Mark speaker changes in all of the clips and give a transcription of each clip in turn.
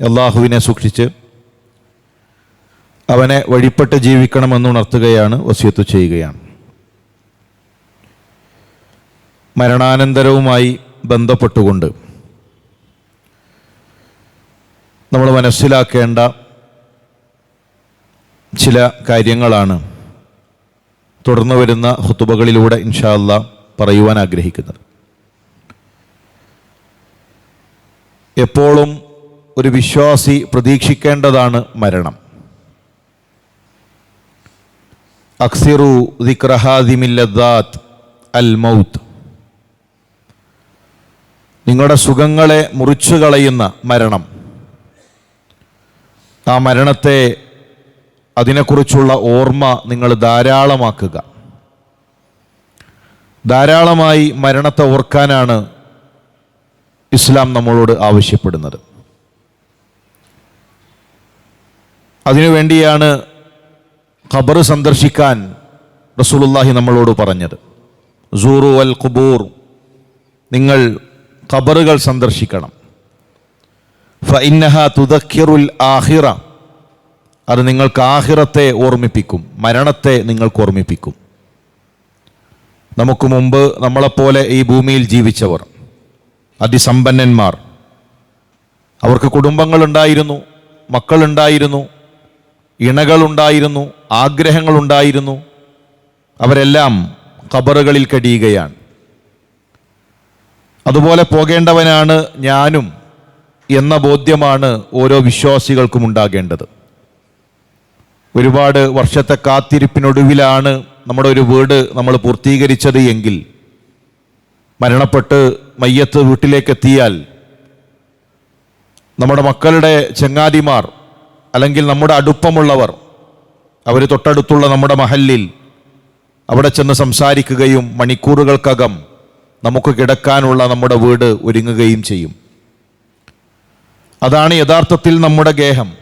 Speaker 1: അള്ളാഹുവിനെ സൂക്ഷിച്ച് അവനെ വഴിപ്പെട്ട് ജീവിക്കണമെന്ന് ഉണർത്തുകയാണ് വസ്യത്ത് ചെയ്യുകയാണ്. മരണാനന്തരവുമായി ബന്ധപ്പെട്ടുകൊണ്ട് നമ്മൾ മനസ്സിലാക്കേണ്ട ചില കാര്യങ്ങളാണ് തുടർന്ന് വരുന്ന ഹുത്തുബകളിലൂടെ ഇൻഷാല്ല പറയുവാൻ ആഗ്രഹിക്കുന്നത്. എപ്പോഴും ഒരു വിശ്വാസി പ്രതീക്ഷിക്കേണ്ടതാണ് മരണം. അക്സിറു ദിക്രഹാദിമില്ലദാത്ത് അൽ മൗത്ത് നിങ്ങളുടെ സുഖങ്ങളെ മുറിച്ചു കളയുന്ന മരണം. ആ മരണത്തെ അതിനെക്കുറിച്ചുള്ള ഓർമ്മ നിങ്ങൾ ധാരാളമാക്കുക. ധാരാളമായി മരണത്തെ ഓർക്കാനാണ് ഇസ്ലാം നമ്മളോട് ആവശ്യപ്പെടുന്നത്. അതിനുവേണ്ടിയാണ് ഖബർ സന്ദർശിക്കാൻ റസൂലുള്ളാഹി നമ്മളോട് പറഞ്ഞത്. സൂറു അൽ ഖുബൂർ നിങ്ങൾ ഖബറുകൾ സന്ദർശിക്കണം. ഫഇന്നഹ തുദക്കിറുൽ ആഹിറ അത് നിങ്ങൾക്ക് ആഹിറത്തെ ഓർമ്മിപ്പിക്കും മരണത്തെ നിങ്ങൾക്ക് ഓർമ്മിപ്പിക്കും. നമുക്ക് മുമ്പ് നമ്മളെപ്പോലെ ഈ ഭൂമിയിൽ ജീവിച്ചവർ അതിസമ്പന്നന്മാർ അവർക്ക് കുടുംബങ്ങളുണ്ടായിരുന്നു മക്കളുണ്ടായിരുന്നു ഇണകളുണ്ടായിരുന്നു ആഗ്രഹങ്ങളുണ്ടായിരുന്നു. അവരെല്ലാം ഖബറുകളിൽ കഴിയുകയാണ് അതുപോലെ പോകേണ്ടവനാണ് ഞാനും എന്ന ബോധ്യമാണ് ഓരോ വിശ്വാസികൾക്കും ഉണ്ടാകേണ്ടത്. ഒരുപാട് വർഷത്തെ കാത്തിരിപ്പിനൊടുവിലാണ് നമ്മുടെ ഒരു വീട് നമ്മൾ പൂർത്തീകരിച്ചത് എങ്കിൽ മരണപ്പെട്ട് മയ്യത്ത് വീട്ടിലേക്ക് എത്തിയാൽ നമ്മുടെ മക്കളുടെ ചങ്ങാതിമാർ അല്ലെങ്കിൽ നമ്മുടെ അടുപ്പമുള്ളവർ അവർ തൊട്ടടുത്തുള്ള നമ്മുടെ മഹല്ലിൽ അവിടെ ചെന്ന് സംസാരിക്കുകയും മണിക്കൂറുകൾക്കകം നമുക്ക് കിടക്കാനുള്ള നമ്മുടെ വീട് ഒരുങ്ങുകയും ചെയ്യും. അതാണ് യഥാർത്ഥത്തിൽ നമ്മുടെ ഗേഹം.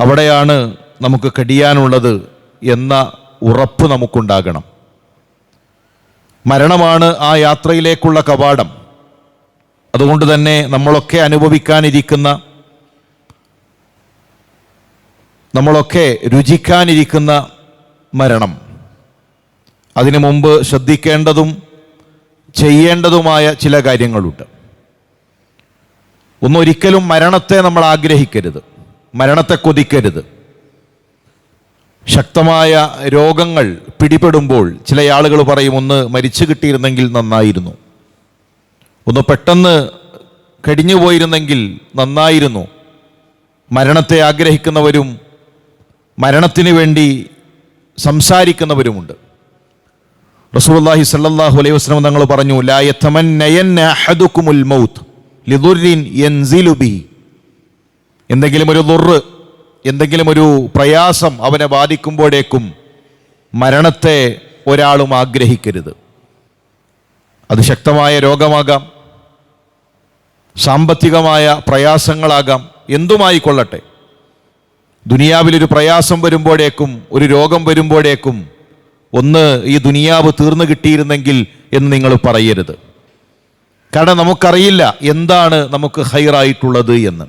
Speaker 1: അവിടെയാണ് നമുക്ക് കടിയാനുള്ളത് എന്ന ഉറപ്പ് നമുക്കുണ്ടാകണം. മരണമാണ് ആ യാത്രയിലേക്കുള്ള കവാടം. അതുകൊണ്ട് തന്നെ നമ്മളൊക്കെ അനുഭവിക്കാനിരിക്കുന്ന നമ്മളൊക്കെ രുചിക്കാനിരിക്കുന്ന മരണം. അതിനു മുമ്പ് ശ്രദ്ധിക്കേണ്ടതും ചെയ്യേണ്ടതുമായ ചില കാര്യങ്ങളുണ്ട്. ഒന്നൊരിക്കലും മരണത്തെ നമ്മൾ ആഗ്രഹിക്കരുത്. മരണത്തെ കൊതിക്കരുത്. ശക്തമായ രോഗങ്ങൾ പിടിപെടുമ്പോൾ ചില ആളുകൾ പറയും ഒന്ന് മരിച്ചു കിട്ടിയിരുന്നെങ്കിൽ നന്നായിരുന്നു. ഒന്ന് പെട്ടെന്ന് കടിഞ്ഞു പോയിരുന്നെങ്കിൽ നന്നായിരുന്നു. മരണത്തെ ആഗ്രഹിക്കുന്നവരും മരണത്തിന് വേണ്ടി സംസാരിക്കുന്നവരുമുണ്ട്. റസൂലുള്ളാഹി സല്ലാഹു അലൈഹി വസ്ലം തങ്ങൾ പറഞ്ഞു മൗത്ത് എന്തെങ്കിലും ഒരു ദുർറ് എന്തെങ്കിലും ഒരു പ്രയാസം അവനെ ബാധിക്കുമ്പോഴേക്കും മരണത്തെ ഒരാളും ആഗ്രഹിക്കരുത്. അത് ശക്തമായ രോഗമാകാം സാമ്പത്തികമായ പ്രയാസങ്ങളാകാം എന്തുമായിക്കൊള്ളട്ടെ. ദുനിയാവിലൊരു പ്രയാസം വരുമ്പോഴേക്കും ഒരു രോഗം വരുമ്പോഴേക്കും ഒന്ന് ഈ ദുനിയാവ് തീർന്നു കിട്ടിയിരുന്നെങ്കിൽ എന്ന് നിങ്ങൾ പറയരുത്. കാരണം നമുക്കറിയില്ല എന്താണ് നമുക്ക് ഹൈറായിട്ടുള്ളത് എന്ന്.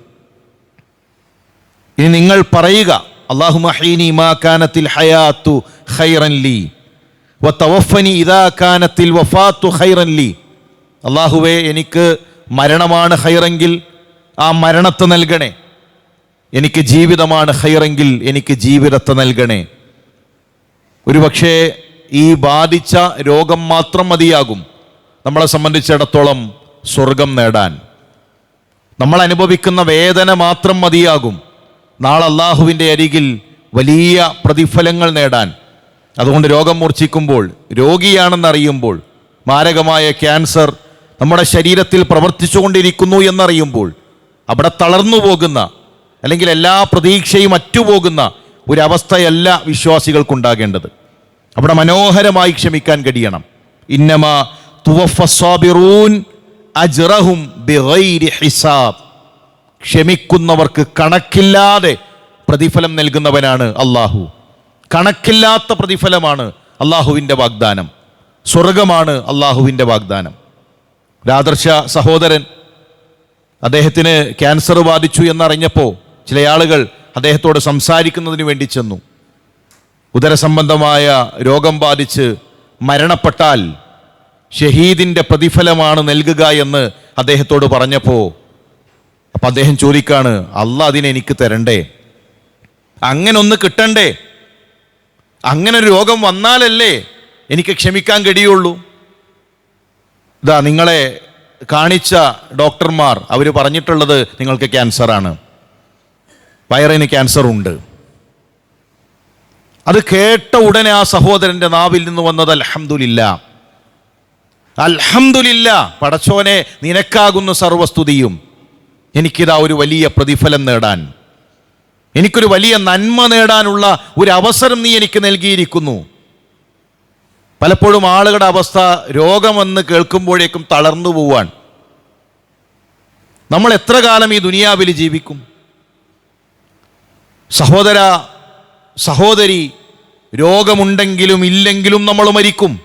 Speaker 1: ഇനി നിങ്ങൾ പറയുക അള്ളാഹു ലീ ലീ. അള്ളാഹുവേ എനിക്ക് മരണമാണ് ഹൈറെങ്കിൽ ആ മരണത്തെ നൽകണേ. എനിക്ക് ജീവിതമാണ് ഹൈറെങ്കിൽ എനിക്ക് ജീവിതത്തെ നൽകണേ. ഒരുപക്ഷേ ഈ ബാധിച്ച രോഗം മാത്രം മതിയാകും. നമ്മളെ സംബന്ധിച്ചിടത്തോളം സ്വർഗം നേടാൻ. നമ്മൾ അനുഭവിക്കുന്ന വേദന മാത്രം മതിയാകും. നാളെ അള്ളാഹുവിന്റെ അരികിൽ വലിയ പ്രതിഫലങ്ങൾ നേടാൻ. അതുകൊണ്ട് രോഗം മൂർച്ഛിക്കുമ്പോൾ രോഗിയാണെന്നറിയുമ്പോൾ മാരകമായ ക്യാൻസർ നമ്മുടെ ശരീരത്തിൽ പ്രവർത്തിച്ചുകൊണ്ടിരിക്കുന്നു എന്നറിയുമ്പോൾ അവിടെ തളർന്നു പോകുന്ന അല്ലെങ്കിൽ എല്ലാ പ്രതീക്ഷയും അറ്റുപോകുന്ന ഒരവസ്ഥയല്ല വിശ്വാസികൾക്കുണ്ടാകേണ്ടത്. അവിടെ മനോഹരമായി ക്ഷമിക്കാൻ കഴിയണം. ഇന്നമ തുവഫസ്വാബിറൂൻ അജ്റഹും ഹിസാബ്. ക്ഷമിക്കുന്നവർക്ക് കണക്കില്ലാതെ പ്രതിഫലം നൽകുന്നവനാണ് അള്ളാഹു കണക്കില്ലാത്ത പ്രതിഫലമാണ് അള്ളാഹുവിന്റെ വാഗ്ദാനം. സ്വർഗമാണ് അള്ളാഹുവിന്റെ വാഗ്ദാനം. ഒരാദർശ സഹോദരൻ അദ്ദേഹത്തിന് ക്യാൻസർ ബാധിച്ചു എന്നറിഞ്ഞപ്പോൾ ചില ആളുകൾ അദ്ദേഹത്തോട് സംസാരിക്കുന്നതിന് വേണ്ടി ചെന്നു. ഉദരസംബന്ധമായ രോഗം ബാധിച്ച് മരണപ്പെട്ടാൽ ഷഹീദിന്റെ പ്രതിഫലമാണ് നൽകുക എന്ന് അദ്ദേഹത്തോട് പറഞ്ഞപ്പോൾ അപ്പം അദ്ദേഹം ചോദിക്കാണ് അല്ല അതിനെനിക്ക് തരണ്ടേ? അങ്ങനെ ഒന്ന് കിട്ടണ്ടേ? അങ്ങനെ ഒരു രോഗം വന്നാലല്ലേ എനിക്ക് ക്ഷമിക്കാൻ കഴിയുള്ളൂ? ഇതാ നിങ്ങളെ കാണിച്ച ഡോക്ടർമാർ അവർ പറഞ്ഞിട്ടുള്ളത് നിങ്ങൾക്ക് ക്യാൻസറാണ്. വയറിന് ക്യാൻസർ ഉണ്ട്. അത് കേട്ട ഉടനെ ആ സഹോദരന്റെ നാവിൽ നിന്ന് വന്നത് അൽഹംദുലില്ല. അൽഹംദുലില്ല. പടച്ചോനെ നിനക്കാകുന്നു സർവസ്തുതിയും. എനിക്കിതാ ഒരു വലിയ പ്രതിഫലം നേടാൻ. എനിക്കൊരു വലിയ നന്മ നേടാനുള്ള ഒരു അവസരം നീ എനിക്ക് നൽകിയിരിക്കുന്നു. പലപ്പോഴും ആളുകളുടെ അവസ്ഥ രോഗമെന്ന് കേൾക്കുമ്പോഴേക്കും തളർന്നു പോവാൻ നമ്മൾ എത്ര കാലം ഈ ദുനിയാവിൽ ജീവിക്കും? സഹോദര സഹോദരി രോഗമുണ്ടെങ്കിലും ഇല്ലെങ്കിലും നമ്മൾ മരിക്കും.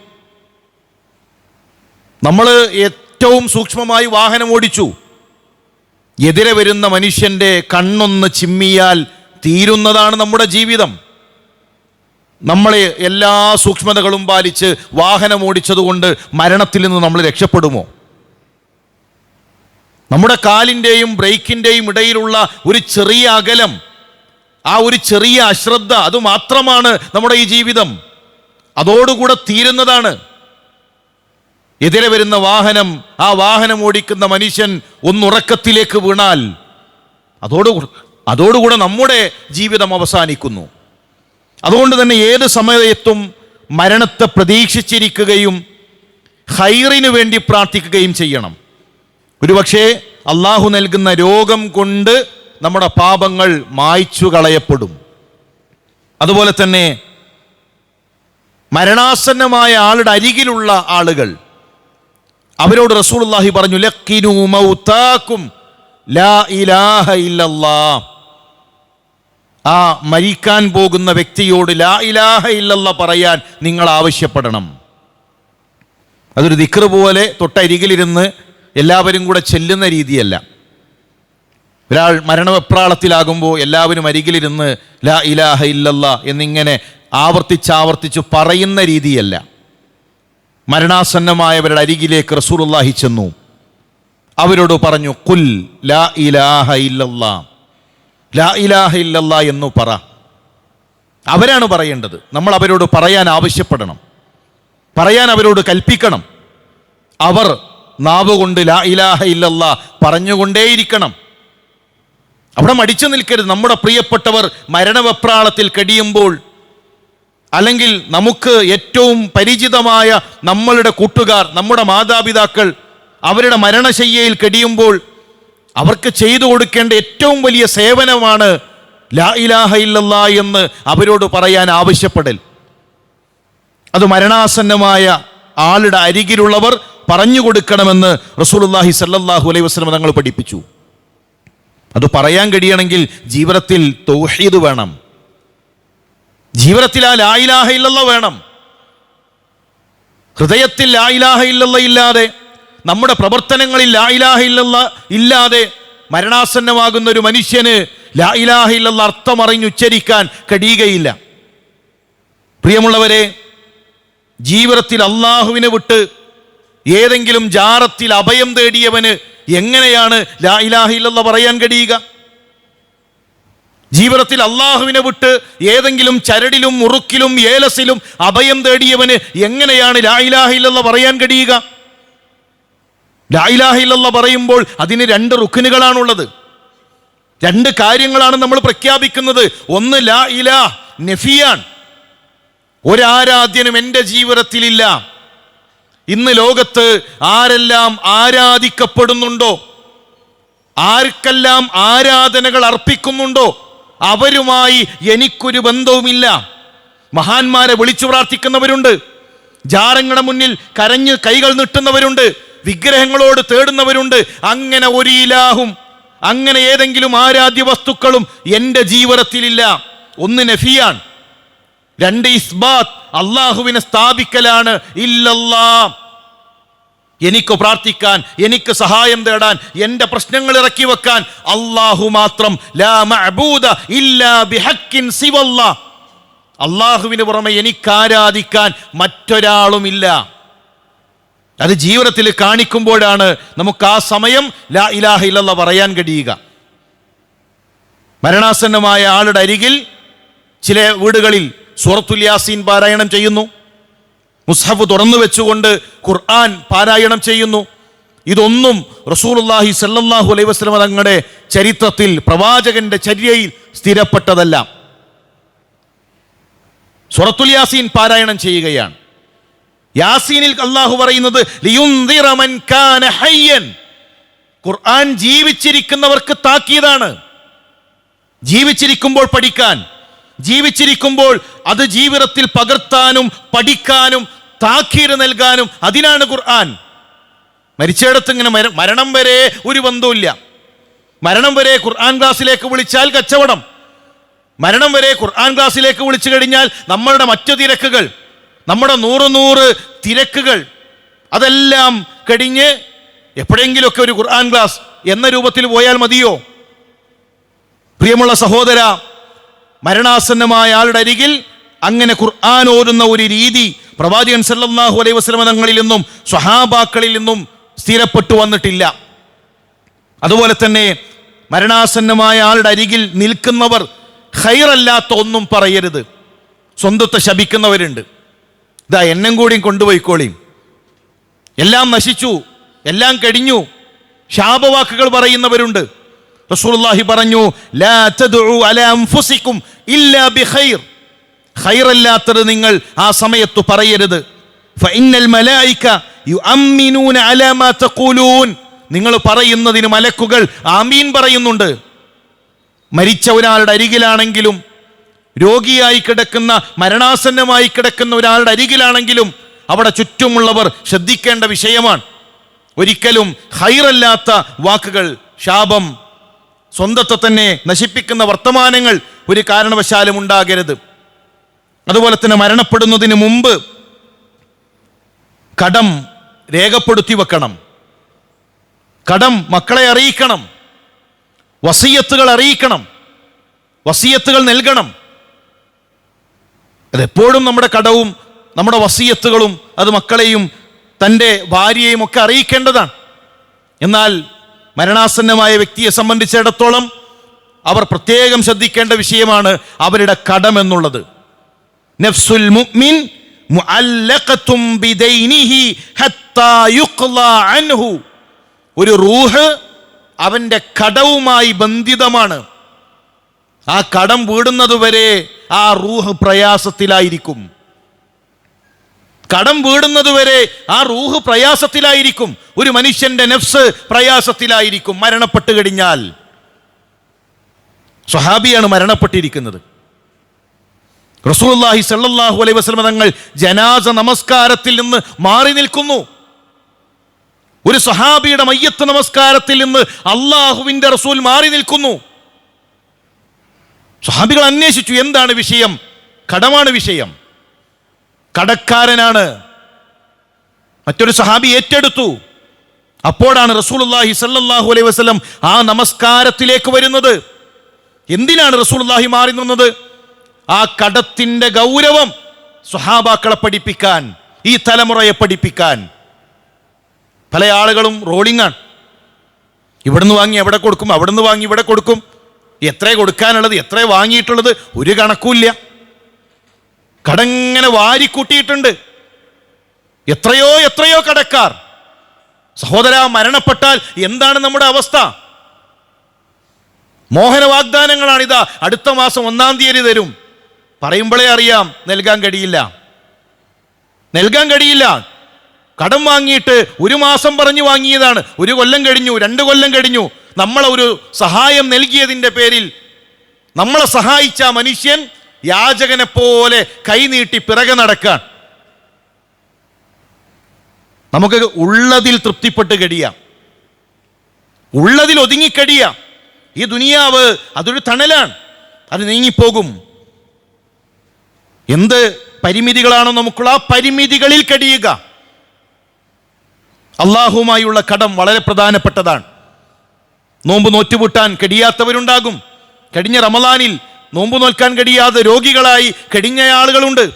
Speaker 1: നമ്മൾ ഏറ്റവും സൂക്ഷ്മമായി വാഹനം ഓടിച്ചു. എതിരെ വരുന്ന മനുഷ്യന്റെ കണ്ണൊന്ന് ചിമ്മിയാൽ തീരുന്നതാണ് നമ്മുടെ ജീവിതം. നമ്മളെ എല്ലാ സൂക്ഷ്മതകളും പാലിച്ച് വാഹനം ഓടിച്ചതുകൊണ്ട് മരണത്തിൽ നിന്ന് നമ്മൾ രക്ഷപ്പെടുമോ? നമ്മുടെ കാലിന്റെയും ബ്രേക്കിന്റെയും ഇടയിലുള്ള ഒരു ചെറിയ അകലം ആ ഒരു ചെറിയ അശ്രദ്ധ അത് മാത്രമാണ് നമ്മുടെ ഈ ജീവിതം. അതോടുകൂടെ തീരുന്നതാണ്. എതിരെ വരുന്ന വാഹനം ആ വാഹനം ഓടിക്കുന്ന മനുഷ്യൻ ഒന്നുറക്കത്തിലേക്ക് വീണാൽ അതോടുകൂടെ അതോടുകൂടെ നമ്മുടെ ജീവിതം അവസാനിക്കുന്നു. അതുകൊണ്ട് തന്നെ ഏത് സമയത്തും മരണത്തെ പ്രതീക്ഷിച്ചിരിക്കുകയും ഹൈറിനു വേണ്ടി പ്രാർത്ഥിക്കുകയും ചെയ്യണം. ഒരുപക്ഷേ അള്ളാഹു നൽകുന്ന രോഗം കൊണ്ട് നമ്മുടെ പാപങ്ങൾ മായ്ച്ചു കളയപ്പെടും. അതുപോലെ തന്നെ മരണാസന്നമായ ആളുടെ അരികിലുള്ള ആളുകൾ അവരോട് റസൂലുള്ളാഹി പറഞ്ഞു ലക്കിനു ലാ ഇലാഹ ഇല്ലല്ലാ. ആ മരിക്കാൻ പോകുന്ന വ്യക്തിയോട് ലാ ഇലാഹ ഇല്ലല്ല പറയാൻ നിങ്ങൾ ആവശ്യപ്പെടണം. അതൊരു ദിക്ർ പോലെ തൊട്ടരികിലിരുന്ന് എല്ലാവരും കൂടെ ചെല്ലുന്ന രീതിയല്ല. ഒരാൾ മരണവെപ്രാളത്തിലാകുമ്പോൾ എല്ലാവരും അരികിലിരുന്ന് ലാ ഇലാഹ ഇല്ലല്ല എന്നിങ്ങനെ ആവർത്തിച്ചാവർത്തിച്ച് പറയുന്ന രീതിയല്ല. മരണാസന്നമായവരുടെ അരികിലേക്ക് റസൂലുള്ളാഹി ചെന്നു. അവരോട് പറഞ്ഞു കുൽ ലാ ഇലാഹ ഇല്ലല്ലാ ലാ ഇലാഹ ഇല്ലല്ലാ എന്ന് പറ. അവരാണ് പറയേണ്ടത്. നമ്മൾ അവരോട് പറയാൻ ആവശ്യപ്പെടണം. പറയാൻ അവരോട് കൽപ്പിക്കണം. അവർ നാവുകൊണ്ട് ലാ ഇലാഹ ഇല്ലല്ലാ പറഞ്ഞുകൊണ്ടേയിരിക്കണം. അവിടെ മടിച്ചു നിൽക്കരുത്. നമ്മുടെ പ്രിയപ്പെട്ടവർ മരണവെപ്രാളത്തിൽ കഴിയുമ്പോൾ അല്ലെങ്കിൽ നമുക്ക് ഏറ്റവും പരിചിതമായ നമ്മളുടെ കൂട്ടുകാർ നമ്മുടെ മാതാപിതാക്കൾ അവരുടെ മരണശയ്യയിൽ കഴിയുമ്പോൾ അവർക്ക് ചെയ്തു കൊടുക്കേണ്ട ഏറ്റവും വലിയ സേവനമാണ് ലാ ഇലാഹ ഇല്ലല്ല എന്ന് അവരോട് പറയാൻ ആവശ്യപ്പെടൽ. അത് മരണാസന്നമായ ആളുടെ അരികിലുള്ളവർ പറഞ്ഞു കൊടുക്കണമെന്ന് റസൂലുള്ളാഹി സല്ലല്ലാഹു അലൈഹി വസല്ലം തങ്ങൾ പഠിപ്പിച്ചു. അത് പറയാൻ കഴിയണമെങ്കിൽ ജീവിതത്തിൽ തൗഹീദ് വേണം. ജീവിതത്തിൽ ആ ലായിലാഹ ഇല്ലല്ല വേണം. ഹൃദയത്തിൽ ലായിലാഹ ഇല്ലല്ല ഇല്ലാതെ നമ്മുടെ പ്രവർത്തനങ്ങളിൽ ലായിലാഹ ഇല്ലല്ല ഇല്ലാതെ മരണാസന്നമാകുന്ന ഒരു മനുഷ്യന് ലായിലാഹ ഇല്ലല്ല അർത്ഥമറിഞ്ഞുച്ചരിക്കാൻ കഴിയുകയില്ല. പ്രിയമുള്ളവരെ ജീവിതത്തിൽ അള്ളാഹുവിനെ വിട്ട് ഏതെങ്കിലും ജാറത്തിൽ അഭയം തേടിയവന് എങ്ങനെയാണ് ലാ പറയാൻ കഴിയുക? ജീവിതത്തിൽ അള്ളാഹുവിനെ വിട്ട് ഏതെങ്കിലും ചരടിലും മുറുക്കിലും ഏലസിലും അഭയം തേടിയവന് എങ്ങനെയാണ് ലാ പറയാൻ കഴിയുക? ലാ പറയുമ്പോൾ അതിന് രണ്ട് റുക്കിനുകളാണുള്ളത് രണ്ട് കാര്യങ്ങളാണ് നമ്മൾ പ്രഖ്യാപിക്കുന്നത്. ഒന്ന് ലാ ഇലാ നെഫിയാൻ ഒരാരാധ്യനും എന്റെ ജീവിതത്തിലില്ല. ഇന്ന് ലോകത്ത് ആരെല്ലാം ആരാധിക്കപ്പെടുന്നുണ്ടോ? ആർക്കെല്ലാം ആരാധനകൾ അർപ്പിക്കുന്നുണ്ടോ? അവരുമായി എനിക്കൊരു ബന്ധവുമില്ല. മഹാന്മാരെ വിളിച്ചു പ്രാർത്ഥിക്കുന്നവരുണ്ട്. ജാരങ്ങളുടെ മുന്നിൽ കരഞ്ഞ് കൈകൾ നീട്ടുന്നവരുണ്ട്. വിഗ്രഹങ്ങളോട് തേടുന്നവരുണ്ട്. അങ്ങനെ ഒരു ഇലാഹും അങ്ങനെ ഏതെങ്കിലും ആരാധ്യ വസ്തുക്കളും എന്റെ ജീവിതത്തിലില്ല. ഒന്ന് നഫിയാൻ രണ്ട് ഇസ്ബാത്ത് അള്ളാഹുവിനെ സ്ഥാപിക്കലാണ്. ഇല്ലല്ലാ എനിക്ക് പ്രാർത്ഥിക്കാൻ എനിക്ക് സഹായം തേടാൻ എന്റെ പ്രശ്നങ്ങൾ ഇറക്കി വെക്കാൻ അള്ളാഹു മാത്രം അള്ളാഹുവിന് പുറമെ എനിക്ക് ആരാധിക്കാൻ മറ്റൊരാളുമില്ല അത് ജീവിതത്തിൽ കാണിക്കുമ്പോഴാണ് നമുക്ക് ആ സമയം ലാ ഇലാഹ ഇല്ലല്ല പറയാൻ കഴിയുക. മരണാസന്നമായ ആളുടെ അരികിൽ ചില വീടുകളിൽ സൂറത്തുൽ യാസീൻ പാരായണം ചെയ്യുന്നു. മുസ്ഹഫ് തുറന്നു വെച്ചുകൊണ്ട് ഖുർആൻ പാരായണം ചെയ്യുന്നു. ഇതൊന്നും റസൂലുള്ളാഹി സല്ലല്ലാഹു അലൈഹി വസല്ലം തങ്ങളുടെ ചരിത്രത്തിൽ പ്രവാചകന്റെ ചര്യയിൽ സ്ഥിരപ്പെട്ടതല്ല. സൂറത്തുൽ യാസീൻ പാരായണം ചെയ്യുകയാണ്. യാസീനിൽ അള്ളാഹു പറയുന്നത് ഖുർആൻ ജീവിച്ചിരിക്കുന്നവർക്ക് താക്കീതാണ്. ജീവിച്ചിരിക്കുമ്പോൾ പഠിക്കാൻ. ജീവിച്ചിരിക്കുമ്പോൾ അത് ജീവിതത്തിൽ പകർത്താനും പഠിക്കാനും താക്കീര് നൽകാനും അതിനാണ് ഖുർആൻ. മരിച്ചിടത്ത് ഇങ്ങനെ മരണം വരെ ഒരു ബന്ധവുമില്ല. മരണം വരെ ഖുർആൻ ക്ലാസ്സിലേക്ക് വിളിച്ചാൽ കച്ചവടം. മരണം വരെ ഖുർആൻ ക്ലാസ്സിലേക്ക് വിളിച്ചു കഴിഞ്ഞാൽ നമ്മളുടെ മറ്റു തിരക്കുകൾ നമ്മുടെ നൂറ് നൂറ് തിരക്കുകൾ അതെല്ലാം കഴിഞ്ഞ് എപ്പോഴെങ്കിലുമൊക്കെ ഒരു ഖുർആൻ ക്ലാസ് എന്ന രൂപത്തിൽ പോയാൽ മതിയോ? പ്രിയമുള്ള സഹോദര മരണാസന്നമായ ആളുടെ അരികിൽ അങ്ങനെ ഖുർആൻ ഓരുന്ന ഒരു രീതി പ്രവാചകൻ സല്ലാഹു അലൈഹി വസല്ലമ തങ്ങളിൽ നിന്നും സ്വഹാബാക്കളിൽ നിന്നും സ്ഥിരപ്പെട്ടു വന്നിട്ടില്ല. അതുപോലെ തന്നെ മരണാസന്നമായ ആളുടെ അരികിൽ നിൽക്കുന്നവർ ഹൈറല്ലാത്ത ഒന്നും പറയരുത്. സ്വന്തത്തെ ശപിക്കുന്നവരുണ്ട്. ഇതാ എന്നും കൂടിയും കൊണ്ടുപോയിക്കോളിയും എല്ലാം നശിച്ചു എല്ലാം കഴിഞ്ഞു ശാപവാക്കുകൾ പറയുന്നവരുണ്ട്. റസൂലുള്ളാഹി പറഞ്ഞു ലാ തദ്ഉ അലാ അൻഫുസിക്കും ഇല്ലാ ഖൈറല്ലാത്തത് നിങ്ങൾ ആ സമയത്ത് പറയരുത്. ഫഇന്നൽ മലായിക അലാ മാ തഖൂലൂൻ. നിങ്ങൾ പറയുന്നതിന് മലക്കുകൾ ആമീൻ പറയുന്നുണ്ട്. മരിച്ച ഒരാളുടെ അരികിലാണെങ്കിലും രോഗിയായി കിടക്കുന്ന മരണാസന്നമായി കിടക്കുന്ന ഒരാളുടെ അരികിലാണെങ്കിലും അവിടെ ചുറ്റുമുള്ളവർ ശ്രദ്ധിക്കേണ്ട വിഷയമാണ്. ഒരിക്കലും ഹൈറല്ലാത്ത വാക്കുകൾ ശാപം സ്വന്തത്തെ തന്നെ നശിപ്പിക്കുന്ന വർത്തമാനങ്ങൾ ഒരു കാരണവശാലും ഉണ്ടാകരുത്. അതുപോലെ തന്നെ മരണപ്പെടുന്നതിന് മുമ്പ് കടം രേഖപ്പെടുത്തി വെക്കണം. കടം മക്കളെ അറിയിക്കണം. വസീയത്തുകൾ അറിയിക്കണം. വസീയത്തുകൾ നൽകണം. അതെപ്പോഴും നമ്മുടെ കടവും നമ്മുടെ വസീയത്തുകളും അത് മക്കളെയും തന്റെ ഭാര്യയെയും ഒക്കെ അറിയിക്കേണ്ടതാണ്. എന്നാൽ മരണാസന്നമായ വ്യക്തിയെ സംബന്ധിച്ചിടത്തോളം അവർ പ്രത്യേകം ശ്രദ്ധിക്കേണ്ട വിഷയമാണ് അവരുടെ കടമെന്നുള്ളത് നഫ്സുൽ മുഅ്മിൻ ബിദൈനിഹി ഹത്താ അൻഹു. ഒരു റൂഹ് അവന്റെ കടവുമായി ബന്ധിതമാണ്. ആ കടം വീടുന്നതുവരെ ആ റൂഹ് പ്രയാസത്തിലായിരിക്കും. കടം വീടുന്നതുവരെ ആ റൂഹ് പ്രയാസത്തിലായിരിക്കും. ഒരു മനുഷ്യന്റെ നെഫ്സ് പ്രയാസത്തിലായിരിക്കും. മരണപ്പെട്ട് കഴിഞ്ഞാൽ. സ്വഹാബിയാണ് മരണപ്പെട്ടിരിക്കുന്നത്. റസൂലുള്ളാഹി സല്ലല്ലാഹു അലൈഹി വസല്ലം തങ്ങൾ ജനാസ നമസ്കാരത്തിൽ നിന്ന് മാറി നിൽക്കുന്നു. ഒരു സഹാബിയുടെ മയ്യത്ത് നമസ്കാരത്തിൽ നിന്ന് അള്ളാഹുവിന്റെ റസൂൽ മാറി നിൽക്കുന്നു. സഹാബികൾ അന്വേഷിച്ചു എന്താണ് വിഷയം? കടമാണ് വിഷയം. കടക്കാരനാണ്. മറ്റൊരു സഹാബി ഏറ്റെടുത്തു. അപ്പോഴാണ് റസൂലുള്ളാഹി സല്ലാഹു അലൈഹി വസ്ലം ആ നമസ്കാരത്തിലേക്ക് വരുന്നത്. എന്തിനാണ് റസൂലുള്ളാഹി മാറി നിന്നത്? ആ കടത്തിന്റെ ഗൗരവം സ്വഹാബാക്കളെ പഠിപ്പിക്കാൻ ഈ തലമുറയെ പഠിപ്പിക്കാൻ. പല ആളുകളും റോളിങ്ങാണ് ഇവിടുന്ന് വാങ്ങി എവിടെ കൊടുക്കും അവിടുന്ന് വാങ്ങി ഇവിടെ കൊടുക്കും. എത്ര കൊടുക്കാനുള്ളത് എത്ര വാങ്ങിയിട്ടുള്ളത് ഒരു കണക്കുമില്ല. കടങ്ങനെ വാരിക്കൂട്ടിയിട്ടുണ്ട്. എത്രയോ എത്രയോ കടക്കാർ. സഹോദര മരണപ്പെട്ടാൽ എന്താണ് നമ്മുടെ അവസ്ഥ? മോഹന വാഗ്ദാനങ്ങളാണ് ഇതാ അടുത്ത മാസം ഒന്നാം തീയതി തരും. പറയുമ്പോഴേ അറിയാം നൽകാൻ കഴിയില്ല. നൽകാൻ കഴിയില്ല. കടം വാങ്ങിയിട്ട് ഒരു മാസം പറഞ്ഞു വാങ്ങിയതാണ്. ഒരു കൊല്ലം കഴിഞ്ഞു രണ്ട് കൊല്ലം കഴിഞ്ഞു. നമ്മളെ ഒരു സഹായം നൽകിയതിന്റെ പേരിൽ. നമ്മളെ സഹായിച്ച മനുഷ്യൻ യാചകനെ പോലെ കൈനീട്ടി പിറകെ നടക്കാൻ. നമുക്ക് ഉള്ളതിൽ തൃപ്തിപ്പെട്ട് കഴിയാം ഉള്ളതിൽ ഒതുങ്ങിക്കഴിയാം ഈ ദുനിയാവ് അതൊരു തണലാണ്. അത് നീങ്ങിപ്പോകും. എന്ത് പരിമിതികളാണോ നമുക്കുള്ള ആ പരിമിതികളിൽ കഴിയുക അള്ളാഹുമായുള്ള കടം വളരെ പ്രധാനപ്പെട്ടതാണ്. നോമ്പ് നോറ്റുപൂട്ടാൻ കഴിയാത്തവരുണ്ടാകും കഴിഞ്ഞ റമലാനിൽ നോമ്പ് നോൽക്കാൻ കഴിയാതെ രോഗികളായി കെടിഞ്ഞ ആളുകളുണ്ട്.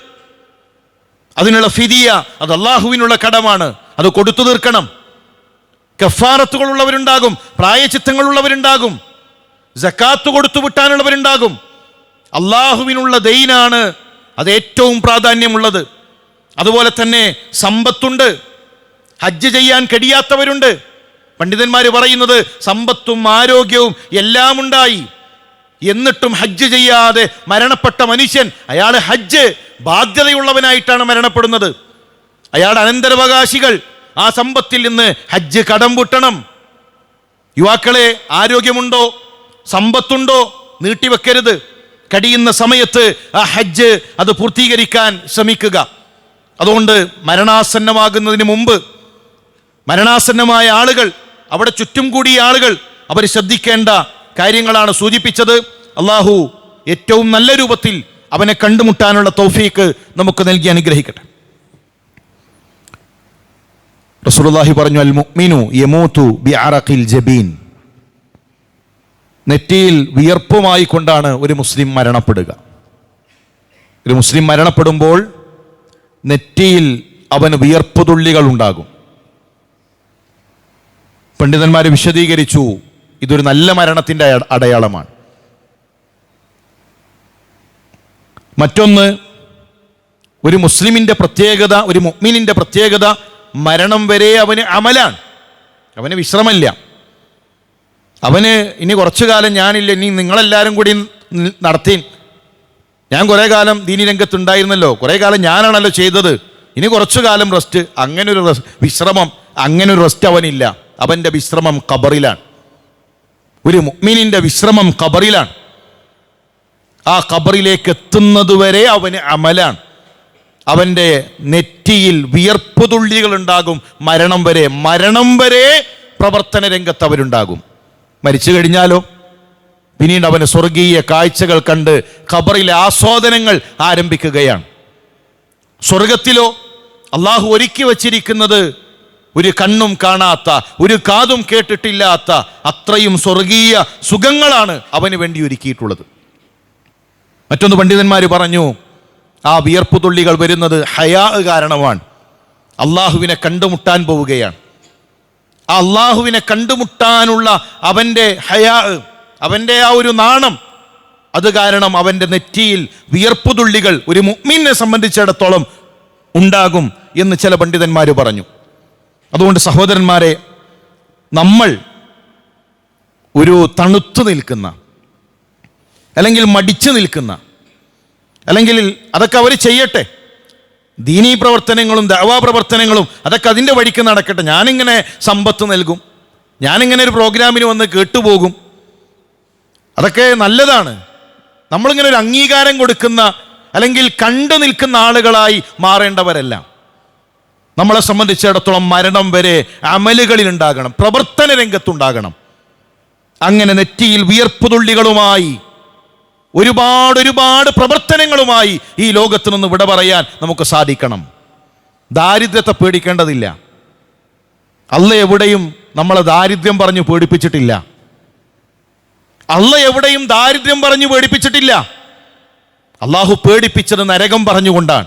Speaker 1: അതിനുള്ള ഫിദിയ അത് അള്ളാഹുവിനുള്ള കടമാണ്. അത് കൊടുത്തു തീർക്കണം. കഫാറത്തുകളുള്ളവരുണ്ടാകും പ്രായചിത്തങ്ങളുള്ളവരുണ്ടാകും ജക്കാത്ത് കൊടുത്തു വിട്ടാനുള്ളവരുണ്ടാകും. അള്ളാഹുവിനുള്ള ദൈനാണ് അത് ഏറ്റവും പ്രാധാന്യമുള്ളത്. അതുപോലെ തന്നെ സമ്പത്തുണ്ട്. ഹജ്ജ് ചെയ്യാൻ കഴിയാത്തവരുണ്ട്. പണ്ഡിതന്മാർ പറയുന്നത് സമ്പത്തും ആരോഗ്യവും എല്ലാം ഉണ്ടായി എന്നിട്ടും ഹജ്ജ് ചെയ്യാതെ മരണപ്പെട്ട മനുഷ്യൻ അയാൾ ഹജ്ജ് ബാധ്യതയുള്ളവനായിട്ടാണ് മരണപ്പെടുന്നത്. അയാളുടെ അനന്തരവകാശികൾ ആ സമ്പത്തിൽ നിന്ന് ഹജ്ജ് കടം പൂട്ടണം യുവാക്കളെ ആരോഗ്യമുണ്ടോ? സമ്പത്തുണ്ടോ? നീട്ടിവെക്കരുത്. കഴിയുന്ന സമയത്ത് ആ ഹജ്ജ് അത് പൂർത്തീകരിക്കാൻ ശ്രമിക്കുക. അതുകൊണ്ട് മരണാസന്നമാകുന്നതിന് മുമ്പ് മരണാസന്നമായ ആളുകൾ അവിടെ ചുറ്റും കൂടിയ ആളുകൾ അവർ ശ്രദ്ധിക്കേണ്ട കാര്യങ്ങളാണ് സൂചിപ്പിച്ചത്. അള്ളാഹു ഏറ്റവും നല്ല രൂപത്തിൽ അവനെ കണ്ടുമുട്ടാനുള്ള തൗഫീക്ക് നമുക്ക് നൽകി അനുഗ്രഹിക്കട്ടെ. റസൂലുള്ളാഹി പറഞ്ഞു അൽ മുഅ്മിനു യമൂതു ബി അറഖിൽ ജബീൻ. നെറ്റിയിൽ വിയർപ്പുമായി കൊണ്ടാണ് ഒരു മുസ്ലിം മരണപ്പെടുക. ഒരു മുസ്ലിം മരണപ്പെടുമ്പോൾ നെറ്റിയിൽ അവന് വിയർപ്പ് തുള്ളികൾ ഉണ്ടാകും. പണ്ഡിതന്മാർ വിശദീകരിച്ചു ഇതൊരു നല്ല മരണത്തിന്റെ അടയാളമാണ്. മറ്റൊന്ന് ഒരു മുസ്ലിമിന്റെ പ്രത്യേകത ഒരു മുഗ്മിനിന്റെ പ്രത്യേകത മരണം വരെ അവന് അമലാണ്. അവന് വിശ്രമമില്ല. അവന് ഇനി കുറച്ചു കാലം ഞാനില്ല ഇനി നിങ്ങളെല്ലാവരും കൂടി നടത്തി ഞാൻ കുറേ കാലം ദീനി രംഗത്തുണ്ടായിരുന്നല്ലോ. കുറേ കാലം ഞാനാണല്ലോ ചെയ്തത്. ഇനി കുറച്ചു കാലം റെസ്റ്റ് അങ്ങനൊരു വിശ്രമം അങ്ങനൊരു റെസ്റ്റ് അവനില്ല. അവന്റെ വിശ്രമം ഖബറിലാണ്. ഒരു മുഗ്മിനിന്റെ വിശ്രമം ഖബറിലാണ്. ആ ഖബറിലേക്ക് എത്തുന്നതുവരെ അവന് അമലാണ്. അവന്റെ നെറ്റിയിൽ വിയർപ്പ് തുള്ളികൾ ഉണ്ടാകും. മരണം വരെ മരണം വരെ പ്രവർത്തന രംഗത്ത് അവരുണ്ടാകും. മരിച്ചു കഴിഞ്ഞാലോ? പിന്നീട് അവന് സ്വർഗീയ കാഴ്ചകൾ കണ്ട് ഖബറിലെ ആസ്വാദനങ്ങൾ ആരംഭിക്കുകയാണ്. സ്വർഗത്തിലോ? അള്ളാഹു ഒരുക്കി വച്ചിരിക്കുന്നത് ഒരു കണ്ണും കാണാത്ത ഒരു കാതും കേട്ടിട്ടില്ലാത്ത അത്രയും സ്വർഗീയ സുഖങ്ങളാണ് അവന് വേണ്ടി ഒരുക്കിയിട്ടുള്ളത്. മറ്റൊന്ന് പണ്ഡിതന്മാർ പറഞ്ഞു ആ വിയർപ്പ് തുള്ളികൾ വരുന്നത് ഹയാ കാരണമാണ്. അള്ളാഹുവിനെ കണ്ടുമുട്ടാൻ പോവുകയാണ്. ആ അള്ളാഹുവിനെ കണ്ടുമുട്ടാനുള്ള അവന്റെ ഹയാ അവന്റെ ആ ഒരു നാണം അത് കാരണം അവന്റെ നെറ്റിയിൽ വിയർപ്പ് തുള്ളികൾ ഒരു മുഅ്മിനെ സംബന്ധിച്ചിടത്തോളം ഉണ്ടാകും എന്ന് ചില പണ്ഡിതന്മാർ പറഞ്ഞു. അതുകൊണ്ട് സഹോദരന്മാരെ നമ്മൾ ഒരു തണുത്തു നിൽക്കുന്ന അല്ലെങ്കിൽ മടിച്ചു നിൽക്കുന്ന അല്ലെങ്കിൽ അതൊക്കെ അവർ ചെയ്യട്ടെ. ദീനീ പ്രവർത്തനങ്ങളും ദവാ പ്രവർത്തനങ്ങളും അതൊക്കെ അതിന്റെ വഴിക്ക് നടക്കട്ടെ. ഞാനിങ്ങനെ സമ്പത്ത് നൽകും. ഞാനിങ്ങനെ ഒരു പ്രോഗ്രാമിന് വന്ന് കേട്ടുപോകും. അതൊക്കെ നല്ലതാണ്. നമ്മളിങ്ങനെ ഒരു അംഗീകാരം കൊടുക്കുന്ന അല്ലെങ്കിൽ കണ്ടു നിൽക്കുന്ന ആളുകളായി മാറേണ്ടവരല്ല. നമ്മളെ സംബന്ധിച്ചിടത്തോളം മരണം വരെ അമലുകളിൽ ഉണ്ടാകണം പ്രവർത്തന രംഗത്തുണ്ടാകണം. അങ്ങനെ നെറ്റിയിൽ വിയർപ്പ് തുള്ളികളുമായി ഒരുപാട് ഒരുപാട് പ്രവർത്തനങ്ങളുമായി ഈ ലോകത്ത് നിന്ന് വിട പറയാൻ നമുക്ക് സാധിക്കണം. ദാരിദ്ര്യത്തെ പേടിക്കേണ്ടതില്ല. അല്ല എവിടെയും നമ്മളെ ദാരിദ്ര്യം പറഞ്ഞു പേടിപ്പിച്ചിട്ടില്ല. അല്ല എവിടെയും ദാരിദ്ര്യം പറഞ്ഞു പേടിപ്പിച്ചിട്ടില്ല. അള്ളാഹു പേടിപ്പിച്ചത് നരകം പറഞ്ഞുകൊണ്ടാണ്.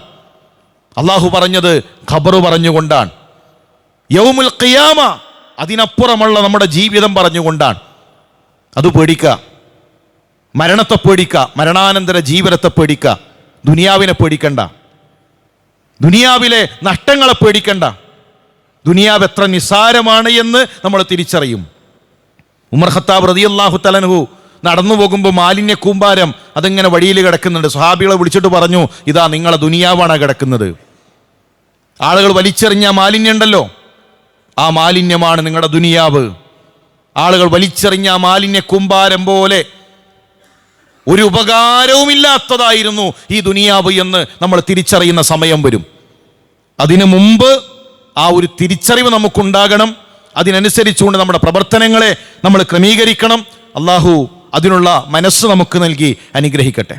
Speaker 1: അള്ളാഹു പറഞ്ഞത് ഖബർ പറഞ്ഞുകൊണ്ടാണ്. യൗമുൽ ഖിയാമ അതിനപ്പുറമുള്ള നമ്മുടെ ജീവിതം പറഞ്ഞുകൊണ്ടാണ്. അത് പേടിക്കുക മരണത്തെ പേടിക്കുക മരണാനന്തര ജീവനത്തെ പേടിക്കുക ദുനിയാവിനെ പേടിക്കണ്ട. ദുനിയാവിലെ നഷ്ടങ്ങളെ പേടിക്കണ്ട. ദുനിയാവ് എത്ര നിസ്സാരമാണ് എന്ന് നമ്മൾ തിരിച്ചറിയും. ഉമർ ഖത്താബ് റതിയല്ലാഹു തലൻഹു നടന്നു പോകുമ്പോൾ മാലിന്യ കൂമ്പാരം അതിങ്ങനെ വഴിയിൽ കിടക്കുന്നുണ്ട്. സ്വഹാബികളെ വിളിച്ചിട്ട് പറഞ്ഞു ഇതാ നിങ്ങളെ ദുനിയാവാണ് കിടക്കുന്നത്. ആളുകൾ വലിച്ചെറിഞ്ഞ മാലിന്യം ഉണ്ടല്ലോ. ആ മാലിന്യമാണ് നിങ്ങളുടെ ദുനിയാവ്. ആളുകൾ വലിച്ചെറിഞ്ഞ മാലിന്യ കൂമ്പാരം പോലെ ഒരു ഉപകാരവുമില്ലാത്തതായിരുന്നു ഈ ദുനിയാവ് എന്ന് നമ്മൾ തിരിച്ചറിയുന്ന സമയം വരും. അതിനു മുമ്പ് ആ ഒരു തിരിച്ചറിവ് നമുക്കുണ്ടാകണം. അതിനനുസരിച്ചുകൊണ്ട് നമ്മുടെ പ്രവർത്തനങ്ങളെ നമ്മൾ ക്രമീകരിക്കണം. അള്ളാഹു അതിനുള്ള മനസ്സ് നമുക്ക് നൽകി അനുഗ്രഹിക്കട്ടെ.